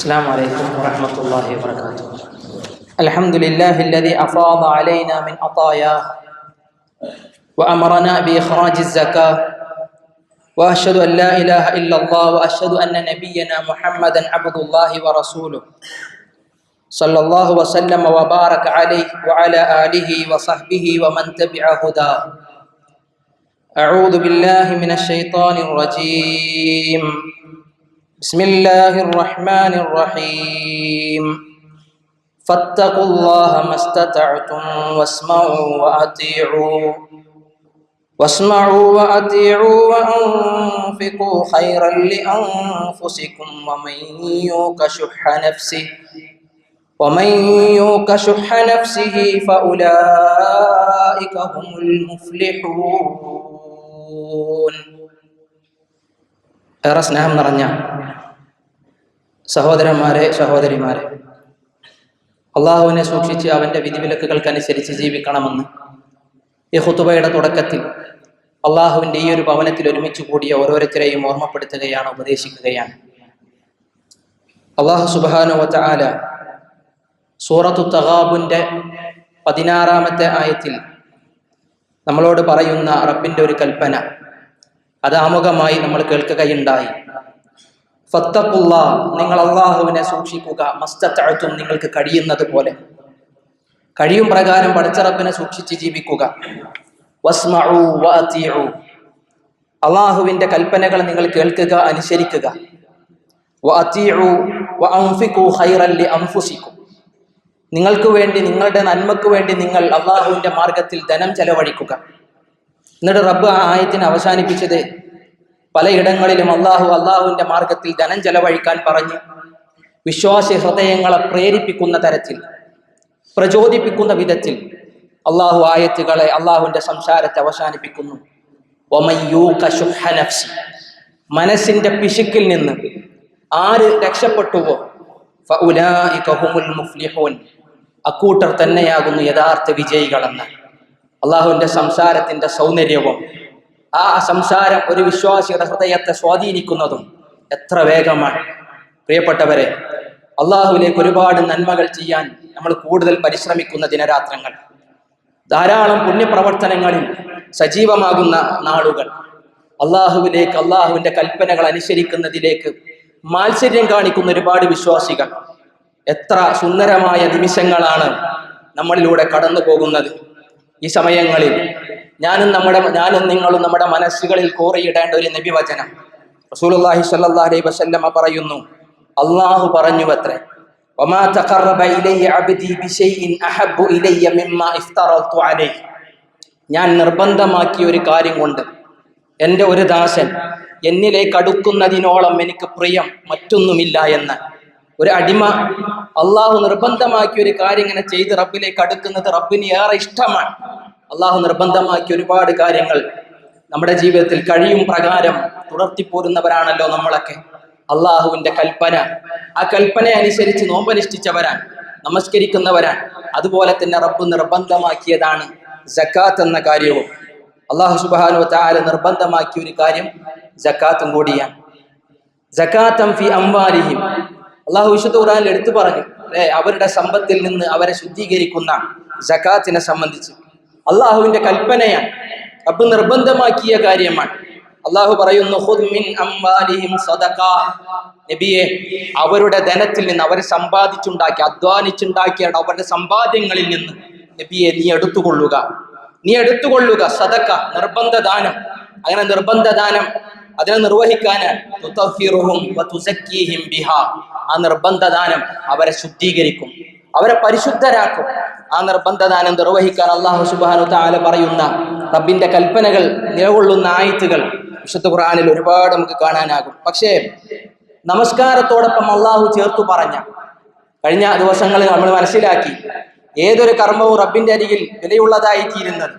السلام عليكم ورحمة الله وبركاته. الحمد لله الذي أفاض علينا من عطاياه وأمرنا بإخراج الزكاة وأشهد أن لا إله إلا الله وأشهد أن نبينا محمدا عبد الله ورسوله. صلى الله وسلم وبارك عليه وعلى آله وصحبه ومن تبع هداه. أعوذ بالله من الشيطان الرجيم. بسم الله الرحمن الرحيم فاتقوا الله ما استطعتم واسمعوا وأطيعوا واسمعوا وأطيعوا وأنفقوا خيرا لأنفسكم ومن يوق شح نفسه ومن يوق شح نفسه فأولئك هم المفلحون ഏറെ സ്നേഹം നിറഞ്ഞ സഹോദരന്മാരെ സഹോദരിമാരെ അള്ളാഹുവിനെ സൂക്ഷിച്ച് അവന്റെ വിധിവിലക്കുകൾക്കനുസരിച്ച് ജീവിക്കണമെന്ന് ഈ ഹുത്തുബയുടെ തുടക്കത്തിൽ അള്ളാഹുവിന്റെ ഈ ഒരു ഭവനത്തിൽ ഒരുമിച്ച് കൂടിയ ഓരോരുത്തരെയും ഓർമ്മപ്പെടുത്തുകയാണ് ഉപദേശിക്കുകയാണ്. അള്ളാഹു സുബാനുവത്ത ആല സൂറത്തു തഹാബുന്റെ പതിനാറാമത്തെ ആയത്തിൽ നമ്മളോട് പറയുന്ന റബ്ബിന്റെ ഒരു കൽപ്പന. അത് ആമുഖമായി നമ്മൾ കേൾക്കുകയുണ്ടായി. ഫത്തഖുള്ള നിങ്ങൾ അള്ളാഹുവിനെ സൂക്ഷിക്കുക. മസ്തത്തഴത്തും നിങ്ങൾക്ക് കഴിയുന്നത് പോലെ. കഴിയും പ്രകാരം പടച്ചറപ്പിനെ സൂക്ഷിച്ച് ജീവിക്കുക. വസ്മഉ വഅതിഉ. അള്ളാഹുവിന്റെ കൽപ്പനകൾ നിങ്ങൾ കേൾക്കുക അനുസരിക്കുക. വഅതിഉ വഅൻഫിഖു ഖൈറൻ ലിഅൻഫുസിക്കും നിങ്ങൾക്ക് വേണ്ടി നിങ്ങളുടെ നന്മക്ക് വേണ്ടി നിങ്ങൾ അള്ളാഹുവിന്റെ മാർഗത്തിൽ ധനം ചെലവഴിക്കുക. എന്നിട്ട് റബ്ബ് ആ ആയത്തിന് അവസാനിപ്പിച്ചത് പലയിടങ്ങളിലും അള്ളാഹു അള്ളാഹുവിന്റെ മാർഗത്തിൽ ധനം ചെലവഴിക്കാൻ പറഞ്ഞ്. വിശ്വാസി ഹൃദയങ്ങളെ പ്രേരിപ്പിക്കുന്ന തരത്തിൽ പ്രചോദിപ്പിക്കുന്ന വിധത്തിൽ അള്ളാഹു ആയത്തുകളെ അള്ളാഹുവിന്റെ സംസാരത്തെ അവസാനിപ്പിക്കുന്നു. മനസ്സിന്റെ പിശുക്കിൽ നിന്ന് ആര് രക്ഷപ്പെട്ടുവോ? അക്കൂട്ടർ തന്നെയാകുന്നു യഥാർത്ഥ വിജയികളെന്ന്. അള്ളാഹുവിന്റെ സംസാരത്തിന്റെ സൗന്ദര്യവും ആ സംസാരം ഒരു വിശ്വാസിയുടെ ഹൃദയത്തെ സ്വാധീനിക്കുന്നതും എത്ര വേഗമാണ്. പ്രിയപ്പെട്ടവരെ അള്ളാഹുവിലേക്ക് ഒരുപാട് നന്മകൾ ചെയ്യാൻ നമ്മൾ കൂടുതൽ പരിശ്രമിക്കുന്ന ദിനരാത്രങ്ങൾ. ധാരാളം പുണ്യപ്രവർത്തനങ്ങളിൽ സജീവമാകുന്ന നാളുകൾ. അള്ളാഹുവിലേക്ക് അള്ളാഹുവിന്റെ കൽപ്പനകൾ അനുസരിക്കുന്നതിലേക്ക് മാത്സര്യം കാണിക്കുന്ന ഒരുപാട് വിശ്വാസികൾ. എത്ര സുന്ദരമായ നിമിഷങ്ങളാണ് നമ്മളിലൂടെ കടന്നു പോകുന്നത് ഈ സമയങ്ങളിൽ ഞാനും നമ്മുടെ ഞാനും നിങ്ങളും നമ്മുടെ മനസ്സുകളിൽ കോറിയിടേണ്ട ഒരു നബിവചനം റസൂലുള്ളാഹി സ്വല്ലല്ലാഹി അലൈഹി വസല്ലമ പറയുന്നു അള്ളാഹു പറഞ്ഞു അത്രേ وما تقرب إلي عبدي بشيء أحب إلي مما افترضت عليه ഞാൻ നിർബന്ധമാക്കിയ ഒരു കാര്യം കൊണ്ട് എൻ്റെ ഒരു ദാസൻ എന്നിലേക്ക് അടുക്കുന്നതിനോളം എനിക്ക് പ്രിയം മറ്റൊന്നുമില്ല എന്ന് ഒരു അടിമ അള്ളാഹു നിർബന്ധമാക്കിയ ഒരു കാര്യം ഇങ്ങനെ ചെയ്ത് റബ്ബിലേക്ക് അടുക്കുന്നത് റബ്ബിന് ഏറെ ഇഷ്ടമാണ് അള്ളാഹു നിർബന്ധമാക്കിയ ഒരുപാട് കാര്യങ്ങൾ നമ്മുടെ ജീവിതത്തിൽ കഴിയും പ്രകാരം തുടർത്തിപ്പോരുന്നവരാണല്ലോ നമ്മളൊക്കെ. അള്ളാഹുവിന്റെ കൽപ്പന. ആ കൽപ്പന അനുസരിച്ച് നോമ്പനുഷ്ഠിച്ചവരാൻ നമസ്കരിക്കുന്നവരാണ്. അതുപോലെ തന്നെ റബ്ബ് നിർബന്ധമാക്കിയതാണ് ജക്കാത്ത് എന്ന കാര്യവും. അള്ളാഹു സുബാനു താല നിർബന്ധമാക്കിയ ഒരു കാര്യം ജക്കാത്തും കൂടിയാണ്. ജക്കാത്തം ഫി അംവാലിഹിം. അള്ളാഹു വിശുദ്ധ ഖുർആനിൽ എടുത്തു പറഞ്ഞു അവരുടെ സമ്പത്തിൽ നിന്ന് അവരെ ശുദ്ധീകരിക്കുന്ന ജക്കാത്തിനെ സംബന്ധിച്ച്. അള്ളാഹുവിന്റെ കൽപ്പനയാണ്. റബ്ബ് നിർബന്ധമാക്കിയ കാര്യമാണ്. അള്ളാഹു പറയുന്നു. നബിയെ അവരുടെ ധനത്തിൽ നിന്ന് അവരെ സമ്പാദിച്ചുണ്ടാക്കി അധ്വാനിച്ചുണ്ടാക്കിയ അവരുടെ സമ്പാദ്യങ്ങളിൽ നിന്ന്. നബിയെ നീ എടുത്തുകൊള്ളുക. നീ എടുത്തുകൊള്ളുക. സദക്ക നിർബന്ധ ദാനം അങ്ങനെ നിർബന്ധ ദാനം അതിനെ നിർവഹിക്കാൻ. ആ നിർബന്ധ ദാനം അവരെ ശുദ്ധീകരിക്കും. അവരെ പരിശുദ്ധരാക്കും. ആ നിർബന്ധദാനം നിർവഹിക്കാൻ അള്ളാഹു സുബാനു താല പറയുന്ന റബ്ബിന്റെ കൽപ്പനകൾ നിലകൊള്ളുന്ന ആയത്തുകൾ വിശുദ്ധ ഖുർആനിൽ ഒരുപാട് നമുക്ക് കാണാനാകും. പക്ഷേ നമസ്കാരത്തോടൊപ്പം അള്ളാഹു ചേർത്തു പറഞ്ഞ കഴിഞ്ഞ ദിവസങ്ങളിൽ നമ്മൾ മനസ്സിലാക്കി ഏതൊരു കർമ്മവും റബ്ബിന്റെ അരികിൽ വിലയുള്ളതായി തീരുന്നത്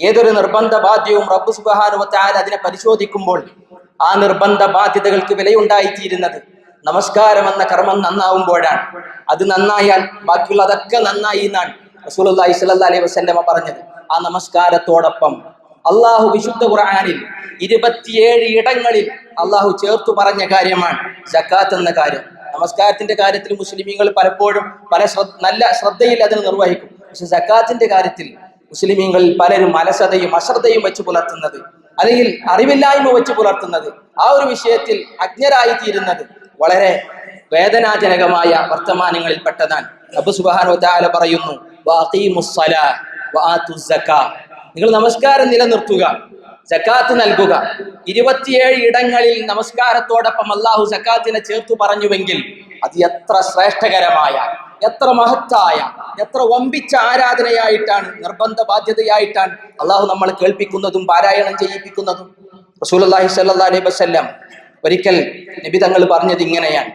ഏതൊരു നിർബന്ധ ബാധ്യവും റബ്ബ് സുബാനുവത്താൽ അതിനെ പരിശോധിക്കുമ്പോൾ ആ നിർബന്ധ ബാധ്യതകൾക്ക് വിലയുണ്ടായിത്തീരുന്നത് നമസ്കാരം എന്ന കർമ്മം നന്നാവുമ്പോഴാണ്. അത് നന്നായാൽ ബാക്കിയുള്ളതൊക്കെ നന്നായി എന്നാണ്. പറഞ്ഞത് ആ നമസ്കാരത്തോടൊപ്പം അള്ളാഹു വിശുദ്ധ ഖുർആാനിൽ ഇരുപത്തിയേഴ് ഇടങ്ങളിൽ അള്ളാഹു ചേർത്തു പറഞ്ഞ കാര്യമാണ് ജക്കാത്ത് എന്ന കാര്യം നമസ്കാരത്തിന്റെ കാര്യത്തിൽ മുസ്ലിമീങ്ങൾ പലപ്പോഴും പല നല്ല ശ്രദ്ധയിൽ അതിന് നിർവഹിക്കും പക്ഷെ ജക്കാത്തിന്റെ കാര്യത്തിൽ മുസ്ലിമീങ്ങളിൽ പലരും അലസതയും അശ്രദ്ധയും വെച്ച് പുലർത്തുന്നത് അല്ലെങ്കിൽ അറിവില്ലായ്മ വെച്ച് പുലർത്തുന്നത് ആ ഒരു വിഷയത്തിൽ അജ്ഞരായി തീരുന്നത് വളരെ വേദനാജനകമായ വർത്തമാനങ്ങളിൽ പെട്ടതാണ് അബു സുബാനോ താല പറയുന്നു. നിങ്ങൾ നമസ്കാരം നിലനിർത്തുക സക്കാത്ത് നൽകുക. ഇരുപത്തിയേഴ് ഇടങ്ങളിൽ നമസ്കാരത്തോടൊപ്പം അള്ളാഹു സക്കാത്തിനെ ചേർത്തു പറഞ്ഞുവെങ്കിൽ അത് എത്ര ശ്രേഷ്ഠകരമായ എത്ര മഹത്തായ എത്ര വമ്പിച്ച ആരാധനയായിട്ടാണ് നിർബന്ധ ബാധ്യതയായിട്ടാണ് അള്ളാഹു നമ്മൾ കേൾപ്പിക്കുന്നതും പാരായണം ചെയ്യിപ്പിക്കുന്നതും. റസൂലുള്ളാഹി സ്വല്ലല്ലാഹി അലൈഹി വസ്ല്ലാം ഒരിക്കൽ നബി തങ്ങൾ പറഞ്ഞത് ഇങ്ങനെയാണ്.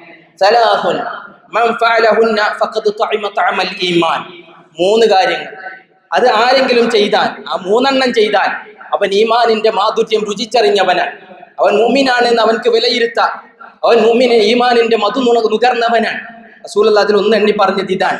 മൂന്ന് കാര്യങ്ങൾ. അത് ആരെങ്കിലും ചെയ്താൽ ആ മൂന്നെണ്ണം ചെയ്താൽ അവൻ ഈമാനിന്റെ മാധുര്യം രുചിച്ചറിഞ്ഞവനാണ് അവൻ മുമ്മിനാണെന്ന് അവൻക്ക് വിലയിരുത്താം. അവൻ മുമ്മിന് ഈമാനിന്റെ മധു നുണ നുകർന്നവനാണ് അസൂല അതിൽ ഒന്ന് എണ്ണി പറഞ്ഞത് ഇതാണ്.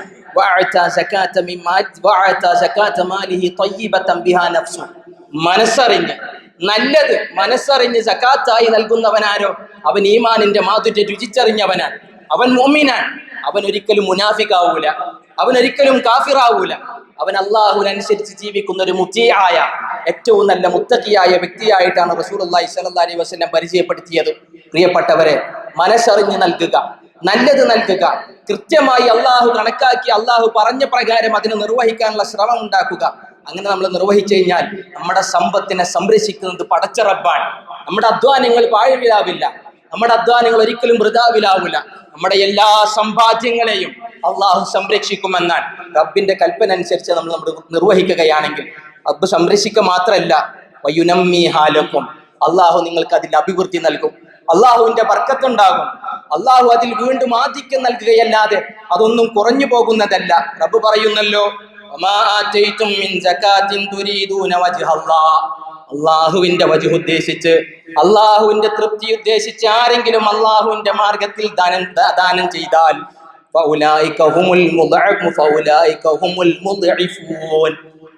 മനസ്സറിഞ്ഞ് നല്ലത് മനസ്സറിഞ്ഞ് സക്കാത്തായി നൽകുന്നവനാരോ? അവൻ ഈമാനിന്റെ മാധുര്യ രുചിച്ചറിഞ്ഞവനാണ് അവൻ മോമിനാൻ അവൻ ഒരിക്കലും മുനാഫിക്കാവൂല. അവൻ ഒരിക്കലും കാഫിറാവൂല. അവൻ അള്ളാഹുവിനനുസരിച്ച് ജീവിക്കുന്ന ഒരു മുത്തിയായ ഏറ്റവും നല്ല മുത്തക്കിയായ വ്യക്തിയായിട്ടാണ് റസൂലുള്ളാഹി സ്വല്ലല്ലാഹി അലൈഹി വസ്ലം പരിചയപ്പെടുത്തിയത്. പ്രിയപ്പെട്ടവരെ മനസ്സറിഞ്ഞ് നൽകുക നല്ലത് നൽകുക. കൃത്യമായി അള്ളാഹു കണക്കാക്കി അള്ളാഹു പറഞ്ഞ പ്രകാരം അതിനെ നിർവഹിക്കാനുള്ള ശ്രമം ഉണ്ടാക്കുക. അങ്ങനെ നമ്മൾ നിർവഹിച്ചു കഴിഞ്ഞാൽ നമ്മുടെ സമ്പത്തിനെ സംരക്ഷിക്കുന്നത് പടച്ച റബ്ബാണ്. നമ്മുടെ അധ്വാനങ്ങൾ പാഴവിലാവില്ല. നമ്മുടെ അധ്വാനങ്ങൾ ഒരിക്കലും വൃതാവിലാവില്ല നമ്മുടെ എല്ലാ സമ്പാദ്യങ്ങളെയും അള്ളാഹു സംരക്ഷിക്കുമെന്നാണ് റബ്ബിന്റെ കൽപ്പന അനുസരിച്ച് നമ്മൾ നമ്മൾ നിർവഹിക്കുകയാണെങ്കിൽ റബ്ബ് സംരക്ഷിക്കുക മാത്രമല്ല വയുനമ്മി ഹാലക്കും. അള്ളാഹു നിങ്ങൾക്ക് അതിൽ അഭിവൃദ്ധി നൽകും. അള്ളാഹുവിന്റെ വർക്കത്തുണ്ടാകും അള്ളാഹു അതിൽ വീണ്ടും ആധിക്യം നൽകുകയല്ലാതെ അതൊന്നും കുറഞ്ഞു പോകുന്നതല്ല. റബ്ബ് പറയുന്നല്ലോ. അള്ളാഹുവിന്റെ വജു ഉദ്ദേശിച്ച് അള്ളാഹുവിന്റെ തൃപ്തി ഉദ്ദേശിച്ച് ആരെങ്കിലും അള്ളാഹുവിന്റെ മാർഗത്തിൽ ദാനം ദാനം ചെയ്താൽ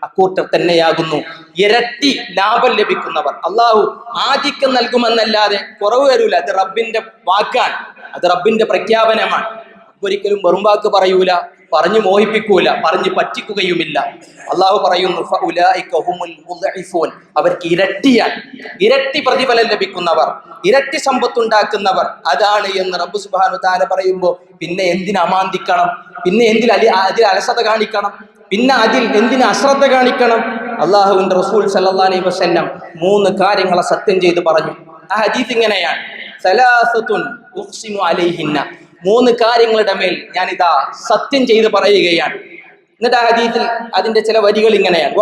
അക്കൂട്ടർ തന്നെയാകുന്നു. ഇരട്ടി ലാഭം ലഭിക്കുന്നവർ. അള്ളാഹു ആധിക്യം നൽകുമെന്നല്ലാതെ കുറവ് വരൂല. അത് റബ്ബിന്റെ വാക്കാണ്. അത് റബ്ബിന്റെ പ്രഖ്യാപനമാണ്. ഒരിക്കലും വെറും വാക്ക് പറയൂല. പറഞ്ഞു മോഹിപ്പിക്കൂല പറഞ്ഞു പറ്റിക്കുകയുമില്ല. അള്ളാഹു പറയുന്നു. അവർക്ക് ഇരട്ടിയാണ് ഇരട്ടി പ്രതിഫലം ലഭിക്കുന്നവർ ഇരട്ടി സമ്പത്തുണ്ടാക്കുന്നവർ. അതാണ് എന്ന് റബ്ബു സുബാനു താല പറയുമ്പോൾ പിന്നെ എന്തിന് അമാന്തിക്കണം? പിന്നെ എന്തിൽ അലി അതിൽ അലസത കാണിക്കണം? പിന്നെ അതിൽ എന്തിന് അശ്രദ്ധ കാണിക്കണം? അള്ളാഹുവിന്റെ റസൂൽ അലൈഹി വസല്ലം മൂന്ന് കാര്യങ്ങളെ സത്യം ചെയ്ത് പറഞ്ഞു. ആ ഹദീസ് ഇങ്ങനെയാണ്. മൂന്ന് കാര്യങ്ങളുടെ മേൽ ഞാനിതാ സത്യം ചെയ്ത് പറയുകയാണ്. എന്നിട്ട് ആ ഹദീസിൽ അതിന്റെ ചില വരികൾ ഇങ്ങനെയാണ്.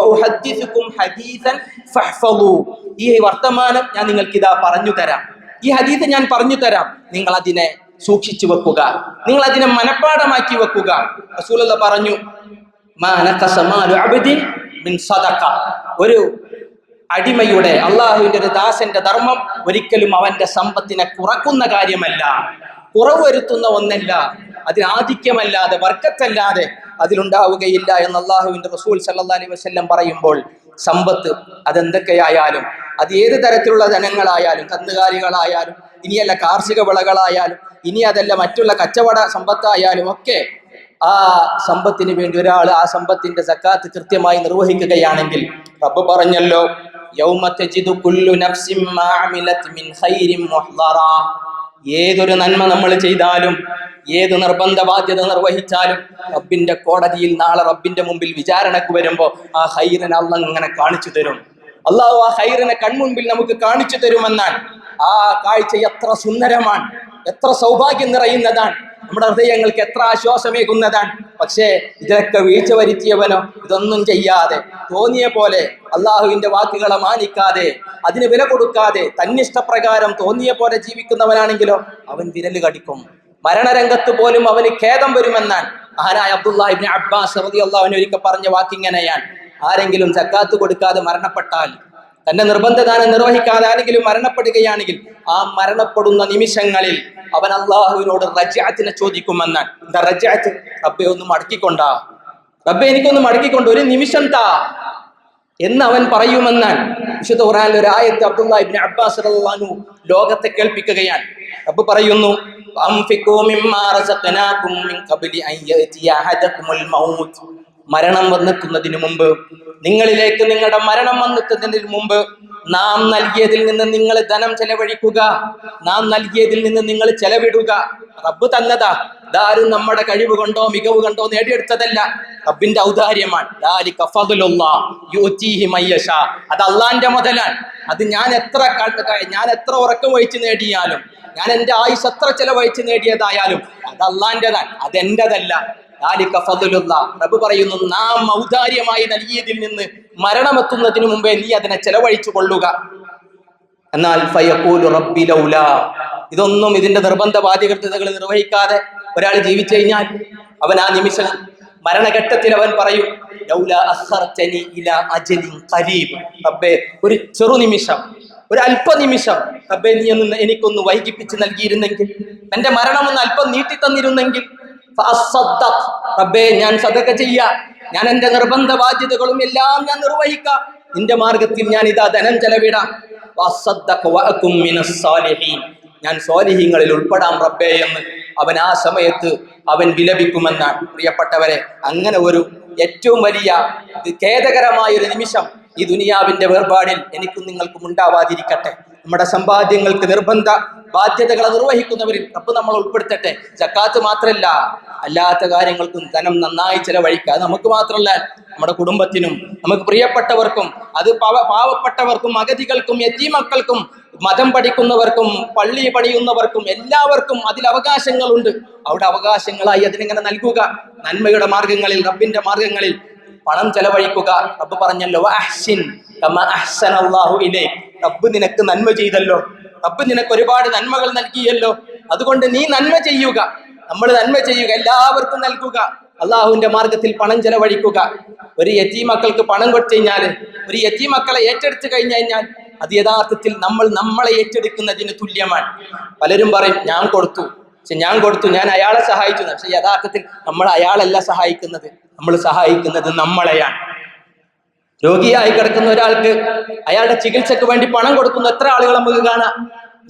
ഈ വർത്തമാനം ഞാൻ നിങ്ങൾക്ക് ഇതാ പറഞ്ഞു തരാം. ഈ ഹദീസ് ഞാൻ പറഞ്ഞു തരാം. നിങ്ങൾ അതിനെ സൂക്ഷിച്ചു വെക്കുക. നിങ്ങൾ അതിനെ മനഃപ്പാടമാക്കി വെക്കുക. റസൂലുള്ള പറഞ്ഞു. ഒരു അടിമയുടെ അള്ളാഹുവിന്റെ ഒരു ദാസന്റെ ധർമ്മം ഒരിക്കലും അവന്റെ സമ്പത്തിനെ കുറക്കുന്ന കാര്യമല്ല. കുറവ് വരുത്തുന്ന ഒന്നല്ല അതിനാധിക്യമല്ലാതെ വർക്കത്തല്ലാതെ അതിലുണ്ടാവുകയില്ല എന്ന് അള്ളാഹുവിന്റെ റസൂൽ സല്ലാ അലൈ വസ്ല്ലം പറയുമ്പോൾ സമ്പത്ത് അതെന്തൊക്കെയായാലും അത് ഏത് തരത്തിലുള്ള ധനങ്ങളായാലും കന്നുകാലികളായാലും ഇനിയല്ല കാർഷിക വിളകളായാലും ഇനി അതല്ല മറ്റുള്ള കച്ചവട സമ്പത്തായാലും ഒക്കെ ആ സമ്പത്തിന് വേണ്ടി ഒരാൾ ആ സമ്പത്തിന്റെ സക്കാത്ത് കൃത്യമായി നിർവഹിക്കുകയാണെങ്കിൽ റബ്ബ് പറഞ്ഞല്ലോ യൗമ തജിദു കുല്ലു നഫ്സിൻ മാ മിൻ ഖൈരിൻ ഏതൊരു നന്മ നമ്മൾ ചെയ്താലും ഏത് നിർബന്ധ ബാധ്യത നിർവഹിച്ചാലും റബ്ബിന്റെ കോടതിയിൽ നാളെ റബ്ബിന്റെ മുമ്പിൽ വിചാരണക്ക് വരുമ്പോ ആ ഹൈറിനെ അള്ള ഇങ്ങനെ കാണിച്ചു തരും. അള്ളാഹു ആ ഹൈറിനെ കൺമുമ്പിൽ നമുക്ക് കാണിച്ചു തരുമെന്നാണ്. ആ കാഴ്ച എത്ര സുന്ദരമാണ്. എത്ര സൗഭാഗ്യം നിറയുന്നതാണ്. നമ്മുടെ ഹൃദയങ്ങൾക്ക് എത്ര ആശ്വാസമേകുന്നതാണ്. പക്ഷേ ഇതിലൊക്കെ വീഴ്ച വരുത്തിയവനോ ഇതൊന്നും ചെയ്യാതെ തോന്നിയ പോലെ അള്ളാഹുവിന്റെ വാക്കുകളെ മാനിക്കാതെ അതിന് വില കൊടുക്കാതെ തന്നിഷ്ടപ്രകാരം തോന്നിയ പോലെ ജീവിക്കുന്നവനാണെങ്കിലോ അവൻ വിരൽ കടിക്കും. മരണരംഗത്ത് പോലും അവന് ഖേദം വരുമെന്നാണ്. ആരായ അബ്ദുല്ലാഹിബിൻ അബ്ബാസ് ഒരിക്കൽ പറഞ്ഞ വാക്കിങ്ങനെയാണ്. ആരെങ്കിലും സക്കാത്ത് കൊടുക്കാതെ മരണപ്പെട്ടാൽ തന്റെ നിർബന്ധദാനം നിർവഹിക്കാതെ ആരെങ്കിലും മരണപ്പെടുകയാണെങ്കിൽ ആ മരണപ്പെടുന്ന നിമിഷങ്ങളിൽ അവൻ അള്ളാഹുവിനോട് റജാത്തിനെ ചോദിക്കുമെന്ന്. എന്താ റജാത്ത് റബ്ബെ ഒന്ന് മടക്കിക്കൊണ്ടാ? റബ്ബെ എനിക്കൊന്ന് മടക്കിക്കൊണ്ട്. ഒരു നിമിഷം താ. എന്ന് അവൻ പറയുമെന്നാൽ വിശുദ്ധ ഖുറാൻ ഒരു ആയത്ത് അബ്ദുല്ലാഹി ഇബ്നു അബ്ബാസ് റളിയല്ലാഹു ലോകത്തെ കേൾപ്പിക്കുകയാണ്. റബ്ബ് പറയുന്നു അംഫികൂ മിമ്മാ റസഖനാകും മിൻ ഖബ്ലി അൻ യഅതിയ അഹദകുമുൽ മൗത്ത്. മരണം വന്നെത്തുന്നതിന് മുമ്പ് നിങ്ങളിലേക്ക് നിങ്ങളുടെ മരണം വന്നെത്തുന്നതിന് മുമ്പ് നാം നൽകിയതിൽ നിന്ന് നിങ്ങൾ ധനം ചെലവഴിക്കുക. നാം നൽകിയതിൽ നിന്ന് നിങ്ങൾ ചെലവിടുക. റബ്ബ് തന്നതാ. ഇതാരും നമ്മുടെ കഴിവ് കൊണ്ടോ മികവ് കൊണ്ടോ നേടിയെടുത്തതല്ല. റബ്ബിന്റെ ഔദാര്യമാണ്. അത് അള്ളാന്റെ മുതലാണ്. അത് ഞാൻ എത്ര ഞാൻ എത്ര ഉറക്കം വഹിച്ചു നേടിയാലും ഞാൻ എന്റെ ആയുസ് എത്ര ചെലവഴിച്ച് നേടിയതായാലും അത് അള്ളാന്റെതാണ്. അത് ഫദ്ലുല്ലാ. പറയുന്നു നാം ഔദാര്യമായി നൽകിയതിൽ നിന്ന് മരണമെത്തുന്നതിന് മുമ്പേ നീ അതിനെ ചെലവഴിച്ചു കൊള്ളുക എന്നാൽ ഫയഖൂലു റബ്ബി ഇതൊന്നും ഇതിന്റെ നിർബന്ധ ബാധ്യകൃത്യതകൾ നിർവഹിക്കാതെ ഒരാൾ ജീവിച്ചു കഴിഞ്ഞാൽ അവൻ ആ നിമിഷം മരണഘട്ടത്തിൽ അവൻ പറയും ഒരു ചെറു നിമിഷം ഒരു അല്പ നിമിഷം റബ്ബേ നീ ഒന്ന് എനിക്കൊന്ന് വൈകിപ്പിച്ച് നൽകിയിരുന്നെങ്കിൽ എന്റെ മരണം ഒന്ന് അല്പം നീട്ടി തന്നിരുന്നെങ്കിൽ. റബ്ബേ ഞാൻ സതക ചെയ്യാ. ഞാൻ എന്റെ നിർബന്ധ ബാധ്യതകളും എല്ലാം ഞാൻ നിർവഹിക്കാം. നിന്റെ മാർഗത്തിൽ ഞാൻ ഇതാ ധനം ചെലവിടാം. ഞാൻ സ്വാലിഹീങ്ങളിൽ ഉൾപ്പെടാം റബ്ബേ എന്ന് അവൻ ആ സമയത്ത് അവൻ വിലപിക്കുമെന്നാണ്. പ്രിയപ്പെട്ടവരെ അങ്ങനെ ഒരു ഏറ്റവും വലിയ ഖേദകരമായ ഒരു നിമിഷം ഈ ദുനിയാവിന്റെ വേർപാടിൽ എനിക്കും നിങ്ങൾക്കും ഉണ്ടാവാതിരിക്കട്ടെ. നമ്മുടെ സമ്പാദ്യങ്ങൾക്ക് നിർബന്ധ ബാധ്യതകളെ നിർവഹിക്കുന്നവരിൽ റബ്ബ് നമ്മൾ ഉൾപ്പെടുത്തട്ടെ. ജക്കാത്ത് മാത്രമല്ല അല്ലാത്ത കാര്യങ്ങൾക്കും ധനം നന്നായി ചെലവഴിക്കുക. അത് നമുക്ക് മാത്രമല്ല നമ്മുടെ കുടുംബത്തിനും നമുക്ക് പ്രിയപ്പെട്ടവർക്കും അത് പാവ- പാവപ്പെട്ടവർക്കും അഗതികൾക്കും യത്തീമക്കൾക്കും മതം പഠിക്കുന്നവർക്കും പള്ളി പണിയുന്നവർക്കും എല്ലാവർക്കും അതിൽ അവകാശങ്ങളുണ്ട്. അവിടെ അവകാശങ്ങളായി അതിനിങ്ങനെ നൽകുക. നന്മയുടെ മാർഗങ്ങളിൽ റബ്ബിന്റെ മാർഗങ്ങളിൽ പണം ചെലവഴിക്കുക. റബ്ബ് പറഞ്ഞല്ലോ അഹ്സിൻ കമാ അഹ്സനല്ലാഹു ഇലൈക്. റബ്ബ് നിനക്ക് നന്മ ചെയ്തല്ലോ. റബ്ബ് നിനക്ക് ഒരുപാട് നന്മകൾ നൽകിയല്ലോ. അതുകൊണ്ട് നീ നന്മ ചെയ്യുക. നമ്മൾ നന്മ ചെയ്യുക എല്ലാവർക്കും നൽകുക. അള്ളാഹുവിന്റെ മാർഗത്തിൽ പണം ചെലവഴിക്കുക. ഒരു യത്തി മക്കൾക്ക് പണം കൊടുത്തു കഴിഞ്ഞാൽ ഒരു യത്തി മക്കളെ ഏറ്റെടുത്തു കഴിഞ്ഞു കഴിഞ്ഞാൽ അത് യഥാർത്ഥത്തിൽ നമ്മൾ നമ്മളെ ഏറ്റെടുക്കുന്നതിന് തുല്യമാണ്. പലരും പറയും ഞാൻ കൊടുത്തു. പക്ഷെ ഞാൻ കൊടുത്തു ഞാൻ അയാളെ സഹായിച്ചു. പക്ഷെ യഥാർത്ഥത്തിൽ നമ്മൾ അയാളല്ല സഹായിക്കുന്നത്. നമ്മൾ സഹായിക്കുന്നത് നമ്മളെയാണ്. രോഗിയായി കിടക്കുന്ന ഒരാൾക്ക് അയാളുടെ ചികിത്സക്ക് വേണ്ടി പണം കൊടുക്കുന്ന എത്ര ആളുകൾ നമുക്ക് കാണാം?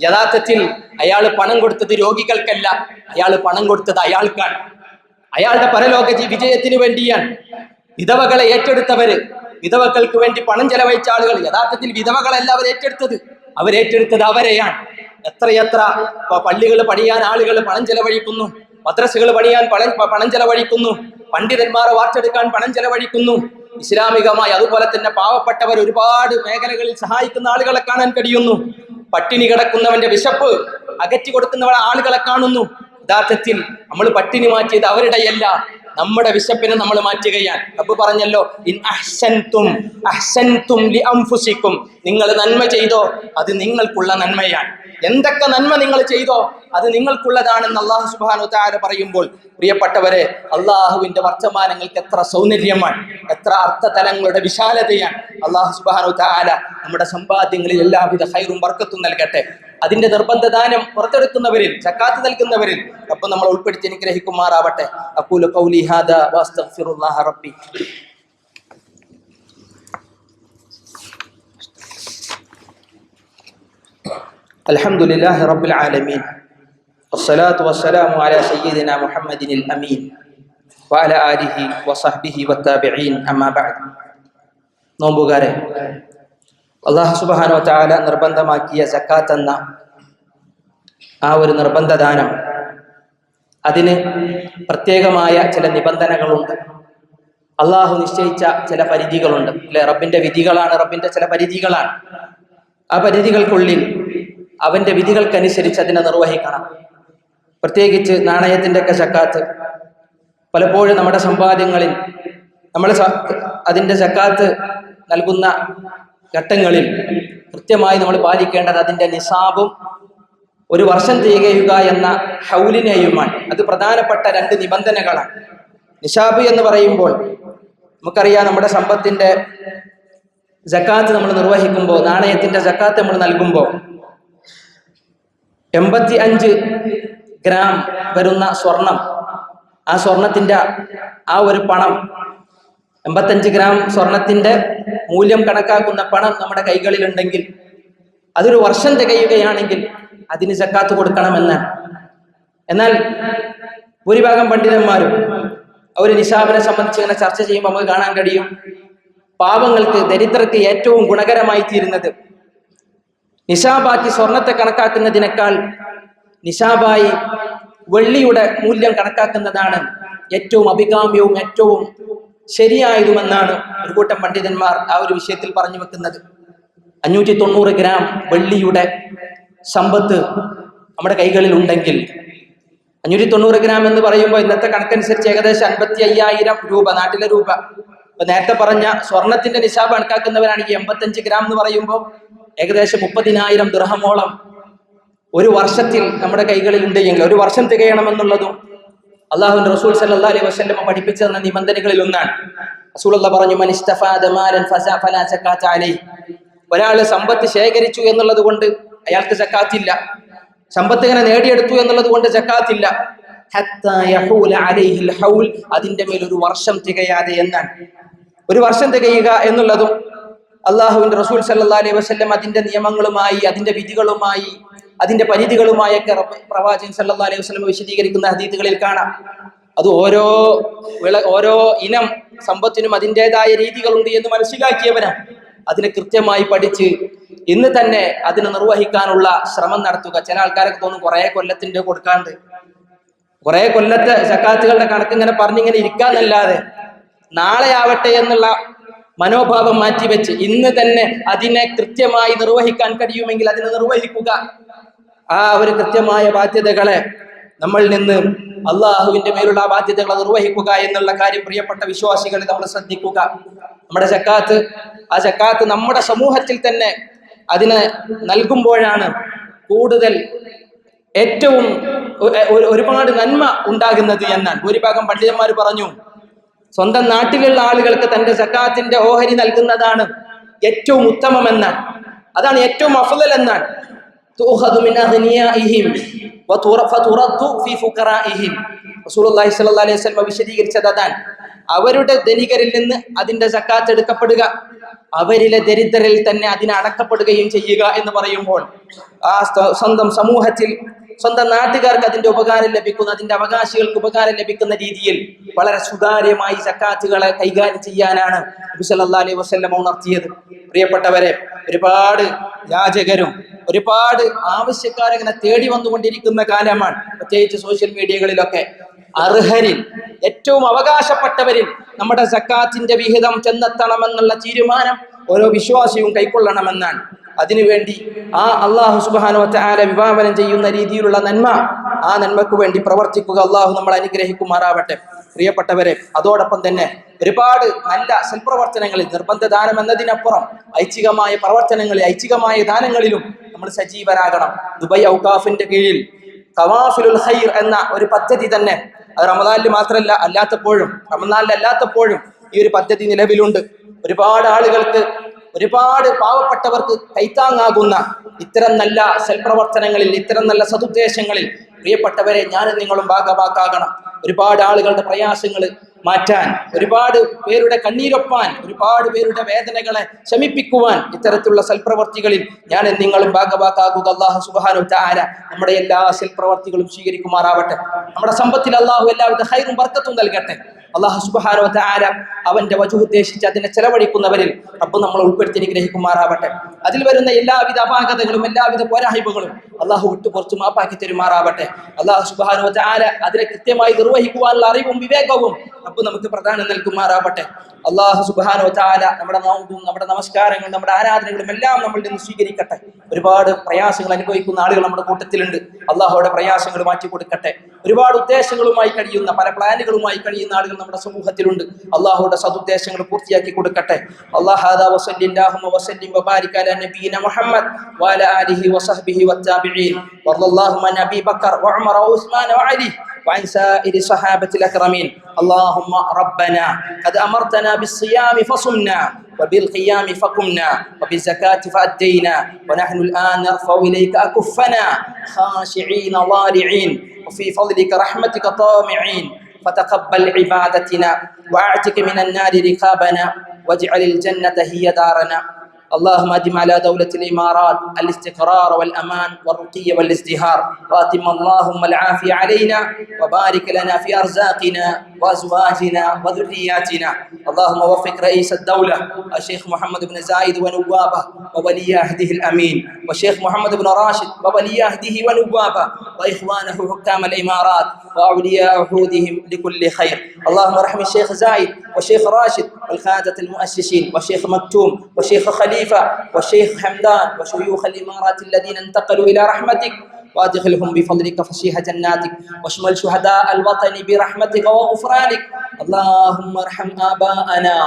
യഥാർത്ഥത്തിൽ അയാൾ പണം കൊടുത്തത് രോഗികൾക്കല്ല അയാൾ പണം കൊടുത്തത് അയാൾക്കാണ്. അയാളുടെ പരലോക വിജയത്തിന് വേണ്ടിയാണ്. വിധവകളെ ഏറ്റെടുത്തവര് വിധവകൾക്ക് വേണ്ടി പണം ചെലവഴിച്ച ആളുകൾ യഥാർത്ഥത്തിൽ വിധവകളല്ല അവർ ഏറ്റെടുത്തത് അവരേറ്റെടുത്തത് അവരെയാണ്. എത്രയെത്ര പള്ളികൾ പണിയാൻ ആളുകൾ പണം ചെലവഴിക്കുന്നു. മദ്രസകൾ പണിയാൻ പണം പണം ചെലവഴിക്കുന്നു. പണ്ഡിതന്മാരെ വാർത്തെടുക്കാൻ പണം ചെലവഴിക്കുന്നു. ഇസ്ലാമികമായി അതുപോലെ തന്നെ പാവപ്പെട്ടവർ ഒരുപാട് മേഖലകളിൽ സഹായിക്കുന്ന ആളുകളെ കാണാൻ കഴിയുന്നു. പട്ടിണി കിടക്കുന്നവന്റെ വിശപ്പ് അകറ്റി കൊടുക്കുന്നവ ആളുകളെ കാണുന്നു. യഥാർത്ഥത്തിൽ നമ്മൾ പട്ടിണി മാറ്റിയത് അവരുടെയല്ല നമ്മുടെ വിശപ്പിനെ നമ്മൾ മാറ്റുകയാണ്. അപ്പൊ പറഞ്ഞല്ലോ ഇൻ അഹ്സൻതും അഹ്സൻതും നിങ്ങൾ നന്മ ചെയ്തോ അത് നിങ്ങൾക്കുള്ള നന്മയാണ്. എന്തൊക്കെ നന്മ നിങ്ങൾ ചെയ്തോ അത് നിങ്ങൾക്കുള്ളതാണെന്ന് അള്ളാഹു സുബാനു താര പറയുമ്പോൾ പ്രിയപ്പെട്ടവരെ അള്ളാഹുവിന്റെ വർത്തമാനങ്ങൾക്ക് എത്ര സൗന്ദര്യമാണ് എത്ര അർത്ഥതലങ്ങളുടെ വിശാലതയാണ്. അള്ളാഹു സുബാനു താര നമ്മുടെ സമ്പാദ്യങ്ങളിൽ എല്ലാവിധ ഹൈറും വർക്കത്തും നൽകട്ടെ. അതിന്റെ നിർബന്ധദാനം പുറത്തെടുക്കുന്നവരിൽ ചക്കാത്ത് നൽകുന്നവരിൽ അപ്പം നമ്മൾ ഉൾപ്പെടുത്തി അനുഗ്രഹിക്കുമാറാവട്ടെ. അക്കൂല കൗലി ഹാദ വാസ്തഫിറുല്ലാഹ റബ്ബി. الحمد لله رب العالمين والصلاة والسلام على سيدنا محمد الأمين وعلى آله وصحبه والتابعين أما بعد നോമ്പുകാരെ അള്ളാഹു സുബാനോ താല നിർബന്ധമാക്കിയ സക്കാത്ത് എന്ന ആ ഒരു നിർബന്ധ ദാനം അതിന് പ്രത്യേകമായ ചില നിബന്ധനകളുണ്ട് അള്ളാഹു നിശ്ചയിച്ച ചില പരിധികളുണ്ട് അല്ലെ റബ്ബിന്റെ വിധികളാണ് റബ്ബിന്റെ ചില പരിധികളാണ് ആ പരിധികൾക്കുള്ളിൽ അവന്റെ വിധികൾക്കനുസരിച്ച് അതിനെ നിർവഹിക്കണം. പ്രത്യേകിച്ച് നാണയത്തിന്റെ ഒക്കെ ചക്കാത്ത് പലപ്പോഴും നമ്മുടെ സമ്പാദ്യങ്ങളിൽ നമ്മൾ അതിന്റെ ചക്കാത്ത് നൽകുന്ന ഘട്ടങ്ങളിൽ കൃത്യമായി നമ്മൾ പാലിക്കേണ്ടത് അതിന്റെ നിസാബും ഒരു വർഷം തികയുക എന്ന ഹൗലിനെയുമാണ്. അത് പ്രധാനപ്പെട്ട രണ്ട് നിബന്ധനകളാണ്. നിഷാബ് എന്ന് പറയുമ്പോൾ നമുക്കറിയാം നമ്മുടെ സമ്പത്തിന്റെ ജക്കാത്ത് നമ്മൾ നിർവഹിക്കുമ്പോൾ നാണയത്തിന്റെ ജക്കാത്ത് നമ്മൾ നൽകുമ്പോൾ എൺപത്തി അഞ്ച് ഗ്രാം വരുന്ന സ്വർണം. ആ സ്വർണത്തിന്റെ ആ ഒരു പണം എൺപത്തഞ്ച് ഗ്രാം സ്വർണത്തിന്റെ മൂല്യം കണക്കാക്കുന്ന പണം നമ്മുടെ കൈകളിലുണ്ടെങ്കിൽ അതൊരു വർഷം തികയുകയാണെങ്കിൽ അതിന് ജക്കാത്ത് കൊടുക്കണമെന്നാണ് എന്നാൽ ഭൂരിഭാഗം പണ്ഡിതന്മാരും അവർ നിശാബിനെ സംബന്ധിച്ച് ഇങ്ങനെ ചർച്ച ചെയ്യുമ്പോൾ നമുക്ക് കാണാൻ കഴിയും. പാവങ്ങൾക്ക് ദരിദ്രർക്ക് ഏറ്റവും ഗുണകരമായി തീരുന്നത് നിശാബാക്കി സ്വർണത്തെ കണക്കാക്കുന്നതിനേക്കാൾ നിശാബായി വെള്ളിയുടെ മൂല്യം കണക്കാക്കുന്നതാണ് ഏറ്റവും അഭികാമ്യവും ഏറ്റവും ശരിയായതുമെന്നാണ് ഒരു കൂട്ടം പണ്ഡിതന്മാർ ആ ഒരു വിഷയത്തിൽ പറഞ്ഞു വെക്കുന്നത്. അഞ്ഞൂറ്റി തൊണ്ണൂറ് ഗ്രാം വെള്ളിയുടെ സമ്പത്ത് നമ്മുടെ കൈകളിൽ ഉണ്ടെങ്കിൽ അഞ്ഞൂറ്റി തൊണ്ണൂറ് ഗ്രാം എന്ന് പറയുമ്പോൾ ഇന്നത്തെ കണക്കനുസരിച്ച് ഏകദേശം അൻപത്തി അയ്യായിരം രൂപ നാട്ടിലെ രൂപ. ഇപ്പൊ നേരത്തെ പറഞ്ഞ സ്വർണത്തിന്റെ നിശാബ് കണക്കാക്കുന്നവരാണെങ്കിൽ എൺപത്തഞ്ച് ഗ്രാം എന്ന് പറയുമ്പോൾ ഏകദേശം മുപ്പതിനായിരം ദൃഹമോളം ഒരു വർഷത്തിൽ നമ്മുടെ കൈകളിൽ ഉണ്ടെങ്കിൽ ഒരു വർഷം തികയണമെന്നുള്ളതും അള്ളാഹു റസൂൽ സല്ലാ അലൈഹി പഠിപ്പിച്ചു തന്ന നിബന്ധനകളിൽ ഒന്നാണ്. റസൂൽ പറഞ്ഞു "മനിസ്തഫാദ മാലൻ ഫസ- ഫലാ സക്കാത്ത അലൈഹി." ഒരാൾ സമ്പത്ത് ശേഖരിച്ചു എന്നുള്ളത് കൊണ്ട് അയാൾക്ക് ചക്കാത്തില്ല സമ്പത്ത് ഇങ്ങനെ നേടിയെടുത്തു എന്നുള്ളത് കൊണ്ട് ചക്കാത്തില്ല അതിന്റെ മേൽ ഒരു വർഷം തികയാതെ എന്നാണ്. ഒരു വർഷം തികയുക എന്നുള്ളതും അള്ളാഹുവിന്റെ റസൂൽ സല്ലാ അലൈഹി വസ്ല്ലം അതിന്റെ നിയമങ്ങളുമായി അതിന്റെ വിധികളുമായി അതിന്റെ പരിധികളുമായൊക്കെ പ്രവാചകൻ സല്ലാ അലൈഹി വസ്ലം വിശദീകരിക്കുന്ന ഹദീത്തുകളിൽ കാണാം. അത് ഓരോ വിള ഓരോ ഇനം സമ്പത്തിനും അതിന്റെതായ രീതികളുണ്ട് എന്ന് മനസ്സിലാക്കിയവനാണ്. അതിനെ കൃത്യമായി പഠിച്ച് ഇന്ന് തന്നെ അതിനെ നിർവഹിക്കാനുള്ള ശ്രമം നടത്തുക. ചില ആൾക്കാരൊക്കെ തോന്നും കുറേ കൊല്ലത്തിന്റെ കൊടുക്കാണ്ട്. കുറേ കൊല്ലത്തെ സക്കാത്തുകളുടെ കണക്ക് ഇങ്ങനെ പറഞ്ഞിങ്ങനെ ഇരിക്കാന്നല്ലാതെ നാളെ ആവട്ടെ എന്നുള്ള മനോഭാവം മാറ്റിവെച്ച് ഇന്ന് തന്നെ അതിനെ കൃത്യമായി നിർവഹിക്കാൻ കഴിയുമെങ്കിൽ അതിനെ നിർവഹിക്കുക. ആ ഒരു കൃത്യമായ ബാധ്യതകളെ നമ്മൾ നിന്ന് അള്ളാഹുവിന്റെ മേലുള്ള ബാധ്യതകളെ നിർവഹിക്കുക എന്നുള്ള കാര്യം പ്രിയപ്പെട്ട വിശ്വാസികളെ നമ്മൾ ശ്രദ്ധിക്കുക. നമ്മുടെ ചക്കാത്ത് ആ ചക്കാത്ത് നമ്മുടെ സമൂഹത്തിൽ തന്നെ അതിന് നൽകുമ്പോഴാണ് കൂടുതൽ ഏറ്റവും ഒരുപാട് നന്മ ഉണ്ടാകുന്നത് എന്നാണ്. ഭൂരിഭാഗം പണ്ഡിതന്മാർ പറഞ്ഞു. സ്വന്തം നാട്ടിലുള്ള ആളുകൾക്ക് തന്റെ സക്കാത്തിന്റെ ഓഹരി നൽകുന്നതാണ് ഏറ്റവും ഉത്തമം എന്നാൽ. അതാണ് ഏറ്റവും അഫുദൽ എന്നാണ് വിശദീകരിച്ചത് അതാണ്. അവരുടെ ധനികരിൽ നിന്ന് അതിന്റെ സക്കാത്ത് എടുക്കപ്പെടുക. അവരിലെ ദരിദ്രരിൽ തന്നെ അതിനെ അടക്കപ്പെടുകയും ചെയ്യുക എന്ന് പറയുമ്പോൾ ആ സ്വ- സ്വന്തം സമൂഹത്തിൽ സ്വന്തം നാട്ടുകാർക്ക് അതിന്റെ ഉപകാരം ലഭിക്കുന്ന അതിന്റെ അവകാശികൾക്ക് ഉപകാരം ലഭിക്കുന്ന രീതിയിൽ വളരെ സുതാര്യമായി സക്കാത്തുകളെ കൈകാര്യം ചെയ്യാനാണ് നബി സല്ലല്ലാഹു അലൈഹി വസ്ല്ലം ഉണർത്തിയത്. പ്രിയപ്പെട്ടവരെ ഒരുപാട് യാചകരും ഒരുപാട് ആവശ്യക്കാരിങ്ങനെ തേടി വന്നുകൊണ്ടിരിക്കുന്ന കാലമാണ്. പ്രത്യേകിച്ച് സോഷ്യൽ മീഡിയകളിലൊക്കെ. അർഹരിൽ ഏറ്റവും അവകാശപ്പെട്ടവരിൽ നമ്മുടെ സക്കാത്തിന്റെ വിഹിതം ചെന്നെത്തണമെന്നുള്ള തീരുമാനം ഓരോ വിശ്വാസിയും കൈക്കൊള്ളണമെന്നാണ്. അതിനുവേണ്ടി ആ അള്ളാഹു സുബാനോ ആല വിഭാവനം ചെയ്യുന്ന രീതിയിലുള്ള നന്മ ആ നന്മയ്ക്ക് വേണ്ടി പ്രവർത്തിക്കുക അള്ളാഹു നമ്മൾ അനുഗ്രഹിക്കുമാറാവട്ടെ. പ്രിയപ്പെട്ടവരെ അതോടൊപ്പം തന്നെ ഒരുപാട് നല്ല സൽപ്രവർത്തനങ്ങളിൽ നിർബന്ധ ദാനം എന്നതിനപ്പുറം ഐച്ഛികമായ പ്രവർത്തനങ്ങളിൽ ഐച്ഛികമായ ദാനങ്ങളിലും നമ്മൾ സജീവരാകണം. ദുബൈ ഔകാഫിന്റെ കീഴിൽ കവാഫിലുൽ ഹൈർ എന്ന ഒരു പദ്ധതി തന്നെ അത് റമദാനിൽ മാത്രമല്ല അല്ലാത്തപ്പോഴും റമദാനിൽ അല്ലാത്തപ്പോഴും ഈ ഒരു പദ്ധതി നിലവിലുണ്ട്. ഒരുപാട് ആളുകൾക്ക് ഒരുപാട് പാവപ്പെട്ടവർക്ക് കൈത്താങ്ങാകുന്ന ഇത്തരം നല്ല സൽപ്രവർത്തനങ്ങളിൽ ഇത്തരം നല്ല സതുദ്ദേശങ്ങളിൽ പ്രിയപ്പെട്ടവരെ ഞാനും നിങ്ങളും ഭാഗമാക്കാകണം ഒരുപാട് ആളുകളുടെ പ്രയാസങ്ങൾ മാറ്റാൻ ഒരുപാട് പേരുടെ കണ്ണീരൊപ്പാൻ ഒരുപാട് പേരുടെ വേദനകളെ ശമിപ്പിക്കുവാൻ ഇത്തരത്തിലുള്ള സൽപ്രവർത്തികളിൽ ഞാൻ നിങ്ങളും ഭാഗവാക്കാകുക അള്ളാഹു സുബാനു താര നമ്മുടെ എല്ലാ സൽപ്രവർത്തികളും സ്വീകരിക്കുമാറാവട്ടെ. നമ്മുടെ സമ്പത്തിൽ അള്ളാഹു എല്ലാവിധ ഹൈറും വർക്കത്തും നൽകട്ടെ. അള്ളാഹു സുബഹാരോത്ത ആര അവന്റെ വജു ഉദ്ദേശിച്ച് അതിനെ ചെലവഴിക്കുന്നവരിൽ റബ്ബ് നമ്മൾ ഉൾപ്പെടുത്തി അനുഗ്രഹിക്കുമാറാവട്ടെ. അതിൽ വരുന്ന എല്ലാവിധ അപാകതകളും എല്ലാവിധ പോരായ്മകളും അള്ളാഹു വിട്ടു കുറച്ച് മാപ്പാക്കി തരുമാറാവട്ടെ. അള്ളാഹു സുബാനോ ആര അതിനെ കൃത്യമായി നിർവഹിക്കുവാനുള്ള അറിവും വിവേകവും റബ്ബ് നമുക്ക് പ്രധാനം നൽകുമാറാവട്ടെ. അള്ളാഹു സുബഹാനോത്ത ആര നമ്മുടെ നോമ്പും നമ്മുടെ നമസ്കാരങ്ങളും നമ്മുടെ ആരാധനകളും എല്ലാം നമ്മളിൽ നിന്ന് സ്വീകരിക്കട്ടെ. ഒരുപാട് പ്രയാസങ്ങൾ അനുഭവിക്കുന്ന ആളുകൾ നമ്മുടെ കൂട്ടത്തിലുണ്ട്. അള്ളാഹുടെ പ്രയാസങ്ങൾ മാറ്റി കൊടുക്കട്ടെ ഒരുപാട് ഉദ്ദേശങ്ങളുമായി കഴിയുന്ന പല പ്ലാനുകളുമായി കഴിയുന്ന ആളുകൾ നമ്മുടെ സമൂഹത്തിലുണ്ട് അള്ളാഹുയുടെ സതുദ്ദേശങ്ങൾ പൂർത്തിയാക്കി കൊടുക്കട്ടെ അള്ളാഹു വസല്ലിം വബാരിക് അലാ നബീന മുഹമ്മദ് വഅലാ ആലിഹി വസഹ്ബിഹി വത്താബിഈൻ വറല്ലാഹു അൻ അബീ ബക്കർ വഉമർ വഉസ്മാൻ വഅലി وعن سائر الصحابة الأكرمين اللهم ربنا قد أمرتنا بالصيام فصمنا وبالقيام فقمنا وبالزكاة فأدينا ونحن الآن نرفع إليك أكفنا خاشعين ضارعين وفي فضلك رحمتك طامعين فتقبل عبادتنا وأعتق من النار رقابنا واجعل الجنة هي دارنا. اللهم أدم على دولة الإمارات الاستقرار والأمان والرقي والازدهار. وأتم اللهم العافية علينا وبارك لنا في أرزاقنا وأزواجنا وذرياتنا. اللهم وفق رئيس الدولة الشيخ محمد بن زايد ونوابه وولي عهده الأمين والشيخ محمد بن راشد وولي عهده ونوابه وإخوانه حكام الإمارات وأولياء عهودهم لكل خير. اللهم ارحم الشيخ زايد والشيخ راشد والخادة المؤسسين والشيخ مكتوم والشيخ خليفة والشيخ حمدان وشيوخ الإمارات الذين انتقلوا إلى رحمتك. وأدخلهم بفضلك فسيح جناتك واشمل شهداء الوطن برحمتك وغفرانك. اللهم ارحم آباءنا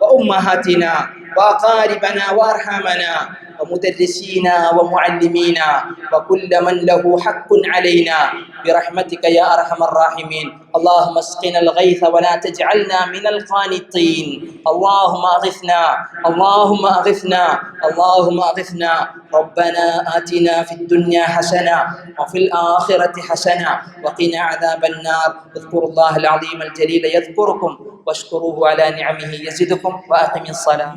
وأمهاتنا وأقاربنا وأرحامنا. ومدرسينا ومعلمينا وكل من له حق علينا. برحمتك يا أرحم الراحمين. اللهم اسقنا الغيث ولا تجعلنا من القانطين. اللهم أغثنا. اللهم أغثنا. اللهم أغثنا. ربنا آتنا في الدنيا حسنة وفي الآخرة حسنة وقنا عذاب النار. اذكروا الله العظيم الجليل يذكركم واشكروه على نعمه يزدكم وأقم الصلاة.